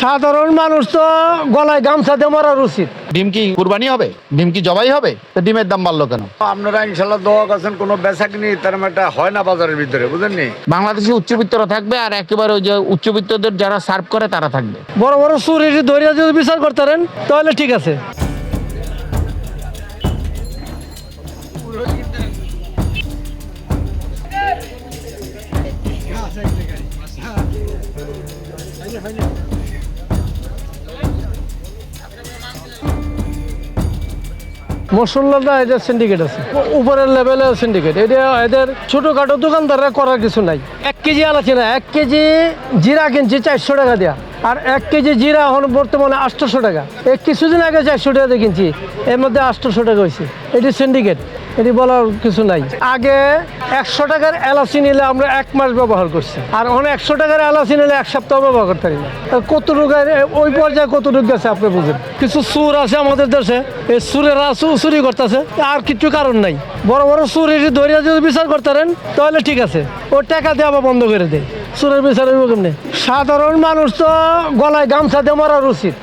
সাধারণ মানুষ তো গলায় গামছা দিয়ে মরার উচিত। ডিম কি কুরবানি হবে? ডিম কি জবাই হবে? তো ডিমের দাম বাড়লো কেন? আপনারা ইনশাল্লাহ দোয়া করছেন কোনো বেচা কিনি তার মানে একটা হয় না বাজারের ভিতরে বুঝেননি? বাংলাদেশে উচ্চবিত্তরা থাকবে আর একেবারে ওই যে উচ্চবিত্তদের যারা সার্ভ করে তারা থাকবে। বড় বড় চুরি ধরিয়া যদি বিচার করতে পারেন তাহলে ঠিক আছে। মশলাটা এদের সিন্ডিকেট আছে। উপরের লেভেলের সিন্ডিকেট এটা এদের ছোটখাটো দোকানদাররা করার কিছু নাই। এক কেজি আলাচি না, এক কেজি জিরা কিনছি চারশো টাকা দেয়া। আর এক কেজি জিরা এখন বর্তমানে আটশোশো টাকা। এক কিছুদিন আগে চারশো টাকা দিয়ে কিনছি, এর মধ্যে আটশোশো টাকা হয়েছে। এটি সিন্ডিকেট এটি বলার কিছু নাই। আগে একশো টাকার এলাচি নিলে আমরা এক মাস ব্যবহার করছি। আর এখন একশো টাকার এলাচি নিলে এক সপ্তাহ ব্যবহার করতে পারি না। কতটুকু ওই পর্যায়ে কতটুকু গেছে আপনি বুঝেন। কিছু সুর আছে আমাদের দেশে, এই সুরেরা চুরি করতেছে। আর কিছু কারণ নাই। বড় বড় চুরি ধরিয়া যদি বিচার করতে পারেন, তাহলে ঠিক আছে। ও টাকা দিয়ে আবার বন্ধ করে দেয়। সুরের বিচার কেমনি? সাধারণ মানুষ তো গলায় গামছা দিয়ে মরার উচিত।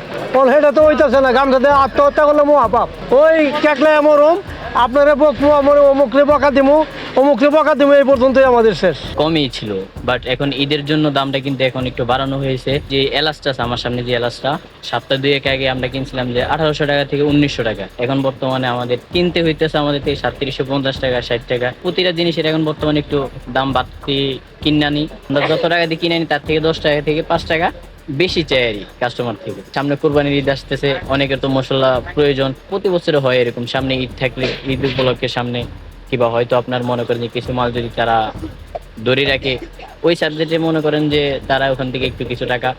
সেটা তো হইতেছে না। গামছা দিয়ে আত্মহত্যা করলে মহাপাপ। ওই কেকলাই মরম আপনারে বকবো আমার অমুকরে বকা দিমু, অমুকরে বকা দিমু, এই পর্যন্তই আমাদের শেষ। কমই ছিল বাট এখন ঈদের জন্য দামটা কিন্তু এখন একটু বাড়ানো হয়েছে। যে এলাচটা আমার সামনে যে এলাচটা, সপ্তাহ দুয়েক আগে আমরা কিনছিলাম যে আঠারোশো টাকা থেকে উনিশশো টাকা। এখন বর্তমানে আমাদের কিনতে হইতেছে আমাদের থেকে সাতত্রিশশো পঞ্চাশ টাকা, ষাট টাকা। প্রতিটা জিনিসের এখন বর্তমানে একটু দাম বাড়তি কিনানি যত টাকা দিয়ে কিনে আনি, তার থেকে দশ টাকা থেকে পাঁচ টাকা। বেশি চাই আর কাস্টমার থেকে। সামনে কোরবানির ঈদ আসতেছে, অনেকের তো মশলা প্রয়োজন। প্রতি বছরে হয় এরকম, সামনে ঈদ থাকলে ঈদ উপলক্ষে সামনে, কিংবা হয়তো আপনার মনে করেন যে কিছু মাল যদি তারা ধরে রাখে, ওই সাবজেক্টে মনে করেন যে তারা ওখান থেকে একটু কিছু টাকা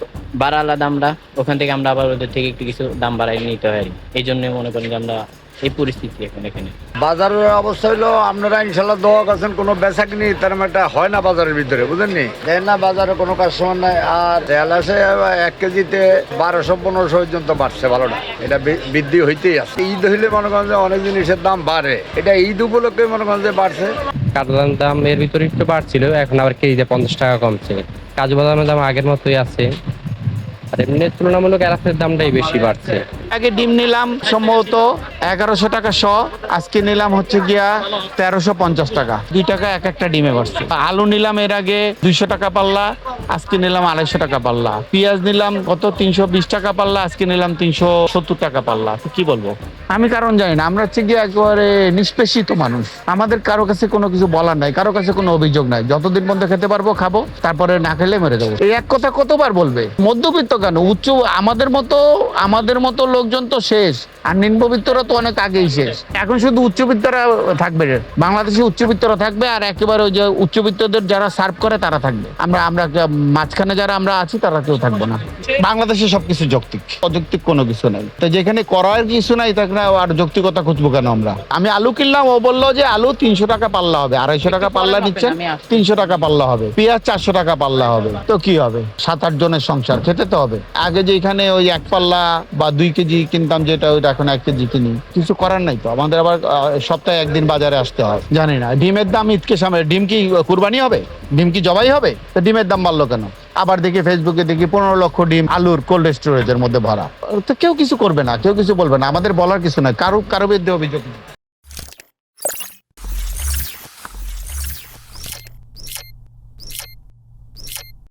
বাড়ালা দামটা, ওখান থেকে আমরা আবার ওদের থেকে একটু কিছু দাম বাড়াই নিতে হয় এই জন্য মনে করেন যে আমরা এই পরিস্থিতি এখন এখানে। বাজারের অবস্থা হলো আপনারা ইনশাল্লাহ দোয়া করছেন কোনো বেচা কিনি তার মানে একটা হয় না বাজারের ভিতরে বুঝেননি? দেয় না বাজারে কোনো কাস্টমার নাই আর তেল আছে এক কেজিতে বারোশো পনেরোশো পর্যন্ত বাড়ছে ভালোটা। এটা বৃদ্ধি হইতেই আছে। ঈদ হইলে মনে করেন যে অনেক জিনিসের দাম বাড়ে। এটা ঈদ উপলক্ষে মনে করেন যে বাড়ছে? কাঠবাদাম দাম এর ভিতরে একটু বাড়ছিল এখন আবার কেজিতে পঞ্চাশ টাকা কমছে। কাজু বাদামের দাম আগের মতোই আছে আর এমনি তুলনামূলক এলাচের দামটাই বেশি বাড়ছে। আগে ডিম নিলাম, সম্ভবত এগারোশো টাকা শ। আজকে নিলাম হচ্ছে গিয়া তেরোশো পঞ্চাশ টাকা। দুই টাকা এক একটা ডিমে বসছে আলু নিলাম এর আগে দুইশো টাকা পাল্লা, আজকে নিলাম আড়াইশো টাকা পাল্লা। পেঁয়াজ নিলাম কত? তিনশো বিশ টাকা পাল্লা, আজকে নিলাম তিনশো সত্তর টাকা পাল্লা। কি বলব? আমি কারণ জানি না, আমরা হচ্ছে গিয়ে একেবারে নিষ্পেষিত মানুষ। আমাদের কারও কাছে কোনো কিছু বলার নাই, কারও কাছে কোনো অভিযোগ নাই। যতদিন পর্যন্ত খেতে পারব, খাব, তারপরে না খেলে মেরে দেবো এই এক কথা কতবার বলবে? মধ্যবিত্ত কেন? উচ্চ, আমাদের মতো আমাদের মতো লোকজন তো শেষ আর নিম্নবিত্তরা তো অনেক আগেই শেষ। এখন শুধু উচ্চবিত্তরা থাকবে বাংলাদেশে উচ্চবিত্তরা থাকবে আর একেবারে ওই যে উচ্চবিত্তদের যারা সার্ভ করে তারা থাকবে। আমরা আমরা মাঝখানে যারা আমরা আছি তারা কেউ থাকব না। বাংলাদেশে সবকিছু যৌক্তিক। অযৌক্তিক কোনো কিছু নাই। তো যেখানে করার কিছু নাই তাকে আর যৌক্তিকতা খুঁজবো কেন আমরা? আমি আলু কিনলাম ও বলল যে আলু তিনশো টাকা পাল্লা হবে। আড়াইশো টাকা পাল্লা নিচ্ছেন তিনশো টাকা পাল্লা হবে। পেঁয়াজ চারশো টাকা পাল্লা হবে। তো কি হবে? সাত আট জনের সংসার খেতে তো হবে। আগে যে এখানে ওই এক পাল্লা বা দুই কেজি কিনতাম যেটা, ওইটা এখন এক কেজি কিনি। কিছু করার নাই তো, আমাদের আবার সপ্তাহে একদিন বাজারে আসতে হয়। জানি না, ডিমের দাম ঈদকে সামনে, ডিম কি কুরবানি হবে? ডিম কি জবাই হবে? তো ডিমের দাম বাড়লো কেন? আবার দেখি ফেসবুকে দেখি পনেরো লক্ষ ডিম আলুর কোল্ড স্টোরেজের মধ্যে ভরা। তো কেউ কিছু করবে না, কেউ কিছু বলবে না, আমাদের বলার কিছু নাই। কারও কারও বিরুদ্ধে অভিযোগ নেই।